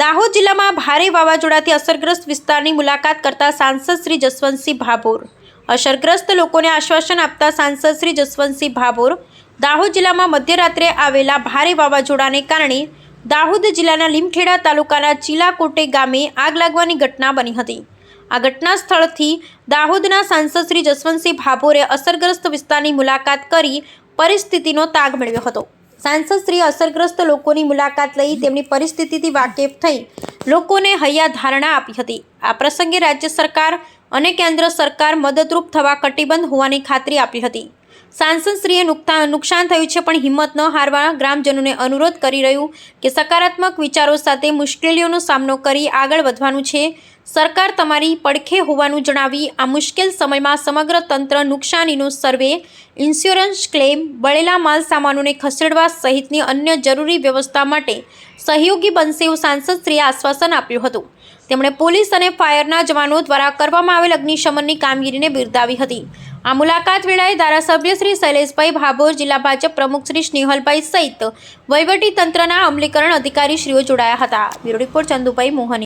દાહોદ જિલ્લામાં ભારે વાવાઝોડાથી અસરગ્રસ્ત વિસ્તારની મુલાકાત કરતા સાંસદ શ્રી જસવંતસિંહ ભાભોર. અસરગ્રસ્ત લોકોને આશ્વાસન આપતા સાંસદ શ્રી જસવંતસિંહ ભાભોર દાહોદ જિલ્લામાં મધ્યરાત્રે આવેલા ભારે વાવાઝોડાને કારણે દાહોદ જિલ્લાના લીમખેડા તાલુકાના ચીલાકોટે ગામે આગ લાગવાની ઘટના બની હતી. આ ઘટના સ્થળથી દાહોદના સાંસદ શ્રી જસવંતસિંહ ભાભોરે અસરગ્રસ્ત વિસ્તારની મુલાકાત કરી પરિસ્થિતિનો તાગ મેળવ્યો હતો. સાંસદ શ્રી અસરગ્રસ્ત લોકોની મુલાકાત લઈ તેમની પરિસ્થિતિથી વાકેફ થઈ લોકોને હૈયા ધારણા આપી હતી. આ પ્રસંગે રાજ્ય સરકાર અને કેન્દ્ર સરકાર મદદરૂપ થવા કટિબદ્ધ હોવાની ખાતરી આપી હતી. સાંસદશ્રીએ નુકસાન થયું છે, પણ હિંમત ન હારવા ગ્રામજનોને અનુરોધ કરી રહ્યું કે સકારાત્મક વિચારો સાથે મુશ્કેલીઓનો સામનો કરી આગળ વધવાનું છે. સરકાર તમારી પડખે હોવાનું જણાવી આ મુશ્કેલ સમયમાં સમગ્ર તંત્ર નુકસાનીનો સર્વે, ઇન્સ્યોરન્સ ક્લેમ, બળેલા માલ સામાનોને ખસેડવા સહિતની અન્ય જરૂરી વ્યવસ્થા માટે સહયોગી બનશે એવું સાંસદશ્રીએ આશ્વાસન આપ્યું હતું. તેમણે પોલીસ અને ફાયરના જવાનો દ્વારા કરવામાં આવેલ અગ્નિશમનની કામગીરીને બિરદાવી હતી. આ મુલાકાત વેળાએ ધારાસભ્ય શ્રી શૈલેષભાઈ ભાભોર, જિલ્લા ભાજપ પ્રમુખ શ્રી સ્નેહલભાઈ સહિત વહીવટી તંત્રના અમલીકરણ અધિકારી શ્રીઓ જોડાયા હતા. Bureau report Chandubhai Mohni.